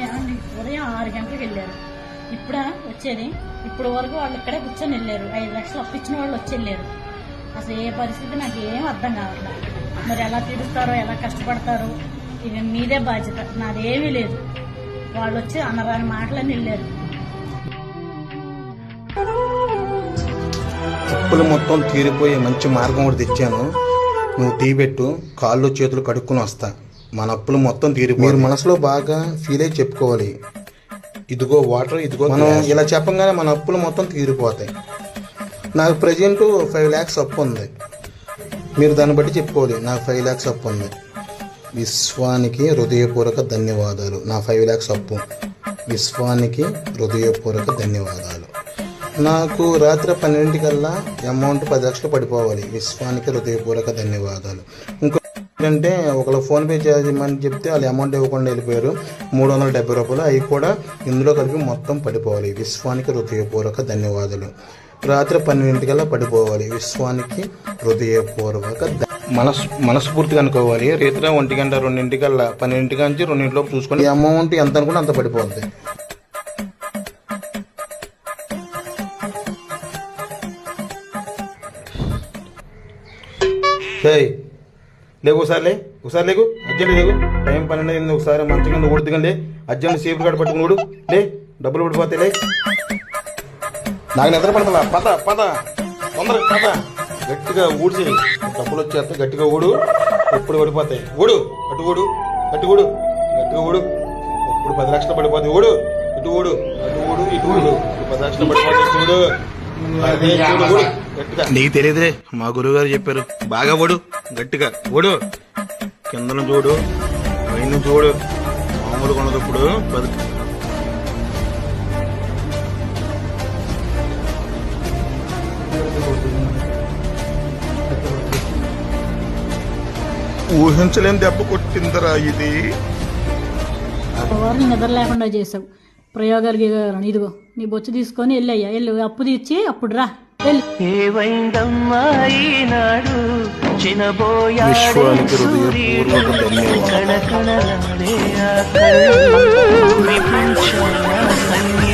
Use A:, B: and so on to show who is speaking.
A: ఏమండి ఉదయం ఆరు గంటలకు వెళ్ళారు. ఇప్పుడా? వచ్చేది. ఇప్పుడు వరకు వాళ్ళు ఇక్కడే కూర్చొని వెళ్ళారు. ఐదు లక్షలు అప్పించిన వాళ్ళు వచ్చి వెళ్ళారు. అసలు ఏ పరిస్థితి నాకు ఏం అర్థం కావట్లేదు. మరి ఎలా తీరుస్తారో ఎలా కష్టపడతారో ఇవి మీదే బాధ్యత. నాదేమీ లేదు. వాళ్ళు వచ్చి అన్నదాని మాటలని వెళ్ళారు.
B: అప్పులు మొత్తం తీరిపోయే మంచి మార్గం కూడా తెచ్చాను. నువ్వు టీ పెట్టు కాళ్ళు చేతులు కడుక్కుని వస్తా. మన అప్పులు మొత్తం తీరిపోయి మీరు మనసులో బాగా ఫీల్ అయ్యి చెప్పుకోవాలి. ఇదిగో వాటర్ ఇదిగో మనం ఇలా చెప్పంగానే మన అప్పులు మొత్తం తీరిపోతాయి. నాకు ప్రజెంట్ ఫైవ్ ల్యాక్స్ అప్పు ఉంది. మీరు దాన్ని బట్టి చెప్పుకోవాలి. నాకు ఫైవ్ ల్యాక్స్ అప్పు ఉంది. విశ్వానికి హృదయపూర్వక ధన్యవాదాలు. నా ఫైవ్ ల్యాక్స్ అప్పు. విశ్వానికి హృదయపూర్వక ధన్యవాదాలు. నాకు రాత్రి పన్నెండింటికల్లా అమౌంట్ పది లక్షలు పడిపోవాలి. విశ్వానికి హృదయపూర్వక ధన్యవాదాలు. ఇంకో ఏంటంటే ఒకళ్ళు ఫోన్పే చేయమని చెప్తే వాళ్ళు అమౌంట్ ఇవ్వకుండా వెళ్ళిపోయారు. మూడు వందల డెబ్బై రూపాయలు. అవి కూడా ఇందులో కలిపి మొత్తం పడిపోవాలి. విశ్వానికి హృదయపూర్వక ధన్యవాదాలు. రాత్రి పన్నెండింటికల్లా పడిపోవాలి. విశ్వానికి హృదయపూర్వక మనస్ మనస్ఫూర్తిగా అనుకోవాలి. రాత్రి ఒంటి గంట రెండింటికల్లా పన్నెండింటి నుంచి రెండింటిలోపు చూసుకొని అమౌంట్ ఎంత అనుకుంటే అంత పడిపోద్ది. సరే లేవు ఒకసారి లే ఒకసారి లేకు అర్జెంట్ లేవు. టైం పన్నెండు అయింది ఒకసారి మంచి కింద ఊడుతుకండి అర్జెంట్ సేఫ్ కార్డు పట్టుకుని లే డబ్బులు పడిపోతే లే. నాకు నిద్ర పడతా పద పద. తొందర పద. గట్టిగా ఊడ్చి డబ్బులు వచ్చేస్తే గట్టిగా ఊడు. ఎప్పుడు పడిపోతాయి. ఊడు. అటు ఊడు. అటు ఊడు. గట్టిగా ఊడు. ఇప్పుడు పది లక్షలు పడిపోతాయి ఊడు. ఇటు ఊడు. అటు ఊడు. ఇటు ఊడు. ఇప్పుడు పది లక్షలు పడిపోతాయి చూడు నీకు తెలియదులే మా గురువు గారు చెప్పారు. బాగా ఓడు గట్టిగా. ఓడు. కిందను చూడు పైన చూడు. మామూలుగా ఉన్నది ఇప్పుడు. పది. ఊహించలేని దెబ్బ కొట్టిందరా ఇది.
A: నిద్ర లేకుండా చేసావు? ప్రయోగాలు. ఇదిగో. నీ బొచ్చు తీసుకొని వెళ్ళయ్యా. వెళ్ళు అప్పు తీర్చి అప్పుడు రా.
B: విశ్వానికి హృదయపూర్వక ధన్యవాదాలు.